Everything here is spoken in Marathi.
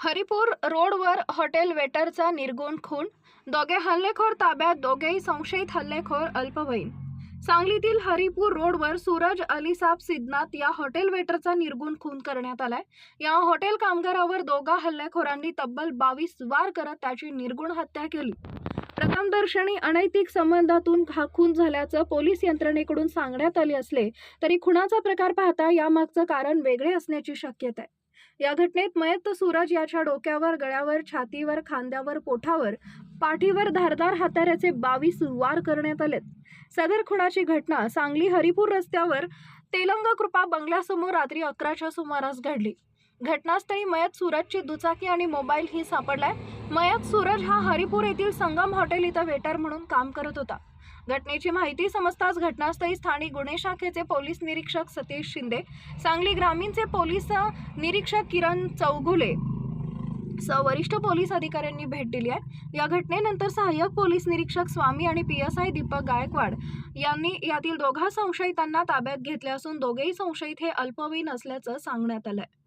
हरिपूर रोडवर हॉटेल वेटरचा निर्गुण खून. दोघे हल्लेखोर ताब्यात दोघेही संशयित हल्लेखोर अल्पवयीन. सांगलीतील हरिपूर रोडवर सूरज अलीसाब सिद्धनाथ या हॉटेल वेटरचा निर्गुण खून करण्यात आलाय. या हॉटेल कामगारावर दोघा हल्लेखोरांनी तब्बल बावीस वार करत त्याची निर्गुण हत्या केली. प्रथमदर्शनी अनैतिक संबंधातून हा खून झाल्याचं पोलीस यंत्रणेकडून सांगण्यात आले असले तरी खुनाचा प्रकार पाहता यामागचं कारण वेगळे असण्याची शक्यता आहे. या घटनेत मयत सूरज याच्या डोक्यावर गळ्यावर छातीवर खांद्यावर पोठावर पाठीवर धारदार हाताऱ्याचे बावीस वार करण्यात आलेत. सदर खुणाची घटना सांगली हरिपूर रस्त्यावर तेलंग कृपा बंगल्यासमोर रात्री अकराच्या सुमारास घडली. घटनास्थळी मयत सूरजची दुचाकी आणि मोबाईल ही सापडलाय. मयत सूरज हा हरिपूर येथील संगम हॉटेल इथं वेटर म्हणून काम करत होता. घटनेची माहिती समजताच घटनास्थळी स्थानिक गुन्हे शाखेचे पोलीस निरीक्षक सतीश शिंदे सांगली ग्रामीणचे पोलीस निरीक्षक किरण चौगुले सह वरिष्ठ पोलीस अधिकाऱ्यांनी भेट दिली आहे. या घटनेनंतर सहाय्यक पोलीस निरीक्षक स्वामी आणि P S I Deepak Gaikwad यांनी यातील दोघा संशयितांना ताब्यात घेतले असून दोघेही संशयित हे अल्पवयीन असल्याचं सांगण्यात आलं आहे